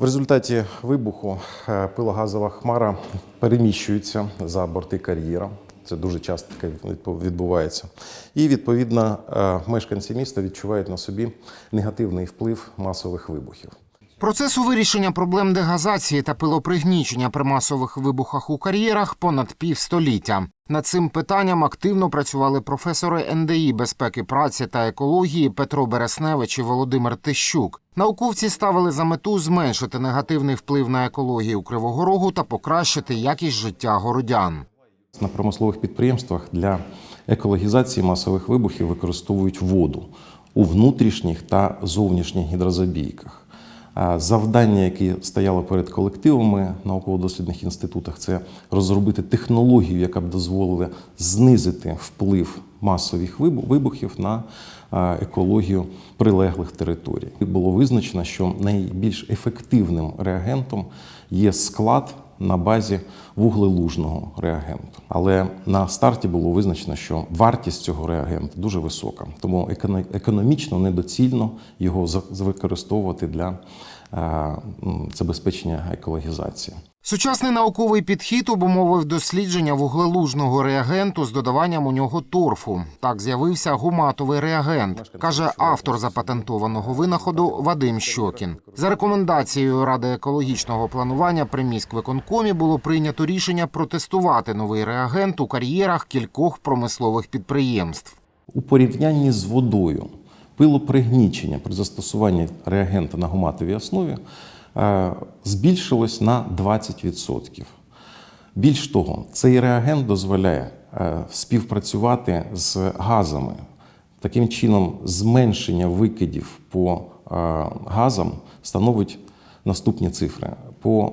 В результаті вибуху е, пилогазова хмара переміщується за борти кар'єра. Це дуже часто таке відбувається. І відповідно е, мешканці міста відчувають на собі негативний вплив масових вибухів. Процесу вирішення проблем дегазації та пилопригнічення при масових вибухах у кар'єрах понад півстоліття. Над цим питанням активно працювали професори НДІ безпеки праці та екології Петро Бересневич і Володимир Тищук. Науковці ставили за мету зменшити негативний вплив на екологію Кривого Рогу та покращити якість життя городян. На промислових підприємствах для екологізації масових вибухів використовують воду у внутрішніх та зовнішніх гідрозабійках. Завдання, яке стояло перед колективами науково-дослідних інститутах, це розробити технологію, яка б дозволила знизити вплив масових вибухів на екологію прилеглих територій. Було визначено, що найбільш ефективним реагентом є склад на базі вуглелужного реагенту. Але на старті було визначено, що вартість цього реагенту дуже висока, тому економічно недоцільно його використовувати для забезпечення екологізації. Сучасний науковий підхід обумовив дослідження вуглелужного реагенту з додаванням у нього торфу. Так з'явився гуматовий реагент, каже автор запатентованого винаходу Вадим Щокін. За рекомендацією Ради екологічного планування при міськвиконкомі було прийнято рішення протестувати новий реагент у кар'єрах кількох промислових підприємств. У порівнянні з водою пилопригнічення при застосуванні реагента на гуматовій основі е, збільшилось на 20%. Більш того, цей реагент дозволяє е, співпрацювати з газами. Таким чином, зменшення викидів по е, газам становить наступні цифри. По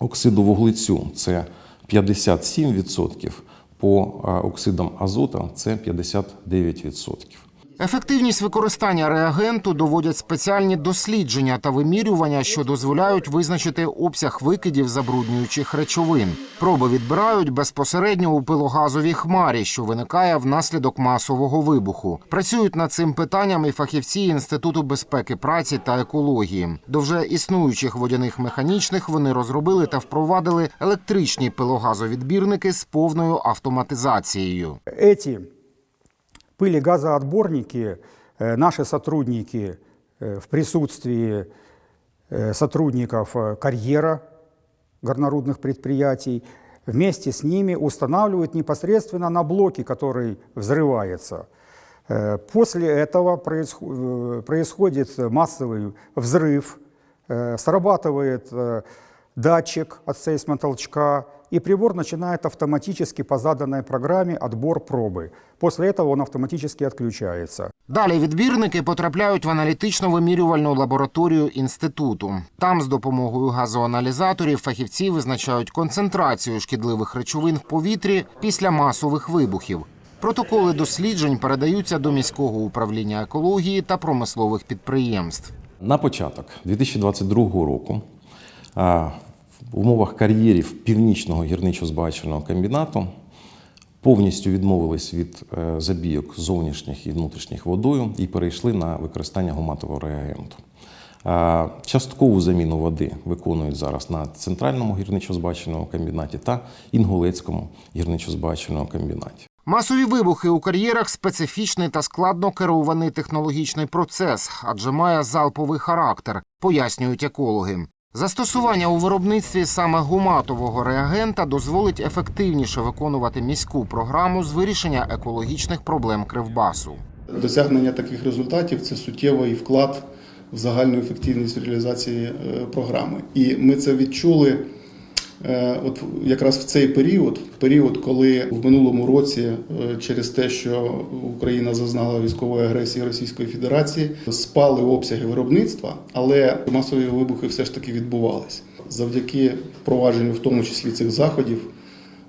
оксиду вуглецю це 57%, по оксидам азота це 59%. Ефективність використання реагенту доводять спеціальні дослідження та вимірювання, що дозволяють визначити обсяг викидів забруднюючих речовин. Проби відбирають безпосередньо у пилогазовій хмарі, що виникає внаслідок масового вибуху. Працюють над цим питанням і фахівці Інституту безпеки праці та екології. До вже існуючих водяних механічних вони розробили та впровадили електричні пилогазовідбірники з повною автоматизацією. Эти пыли-газоотборники э, наши сотрудники э, в присутствии э, сотрудников карьера горнорудных предприятий вместе с ними устанавливают непосредственно на блоке, который взрывается. После этого происхо- происходит массовый взрыв, срабатывает датчик от сейсмотолчка, и прибор начинает автоматически по заданной программе отбор пробы. После этого он автоматически отключается. Далі відбірники потрапляють в аналітично-вимірювальну лабораторію інституту. Там з допомогою газоаналізаторів фахівці визначають концентрацію шкідливих речовин в повітрі після масових вибухів. Протоколи досліджень передаються до міського управління екології та промислових підприємств. На початок 2022 року в умовах кар'єрів північного гірничо-збагачувального комбінату повністю відмовились від е, забійок зовнішніх і внутрішніх водою і перейшли на використання гуматового реагенту. Часткову заміну води виконують зараз на центральному гірничо-збагачувальному комбінаті та інгулецькому гірничо-збагачувальному комбінаті. Масові вибухи у кар'єрах специфічний та складно керований технологічний процес, адже має залповий характер, пояснюють екологи. Застосування у виробництві саме гуматового реагента дозволить ефективніше виконувати міську програму з вирішення екологічних проблем Кривбасу. Досягнення таких результатів це суттєвий вклад в загальну ефективність реалізації е, програми. І ми це відчули от якраз в цей період, в період, коли в минулому році, е, через те, що Україна зазнала військової агресії Російської Федерації, спали обсяги виробництва, але масові вибухи все ж таки відбувалися. Завдяки впровадженню, в тому числі цих заходів,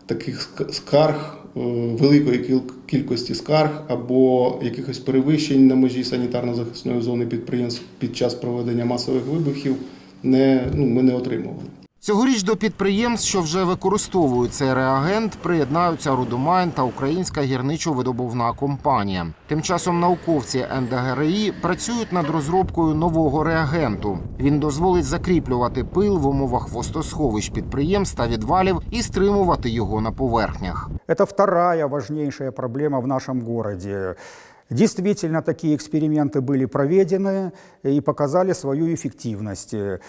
таких скарг, е, великої кіл- кількості скарг або якихось перевищень на межі санітарно-захисної зони підприємств під час проведення масових вибухів не, ну, ми не отримували. Цьогоріч до підприємств, що вже використовують цей реагент, приєднаються Рудомайн та Українська гірничо-видобувна компанія. Тим часом науковці НДГРІ працюють над розробкою нового реагенту. Він дозволить закріплювати пил в умовах хвостосховищ підприємств та відвалів і стримувати його на поверхнях. Это вторая важнейшая проблема в нашем городе. Действительно, такие эксперименты были проведены и показали свою эффективность. Э,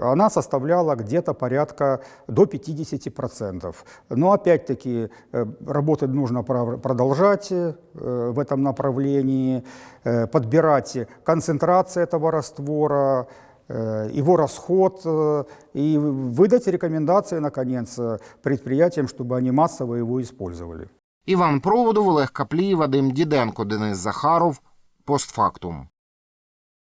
Она составляла где-то порядка до 50%. Но опять-таки э, работать нужно продолжать э, в этом направлении, подбирать концентрацию этого раствора, его расход и выдать рекомендации, наконец, предприятиям, чтобы они массово его использовали. Іван Проводов, Олег Каплій, Вадим Діденко, Денис Захаров. Постфактум.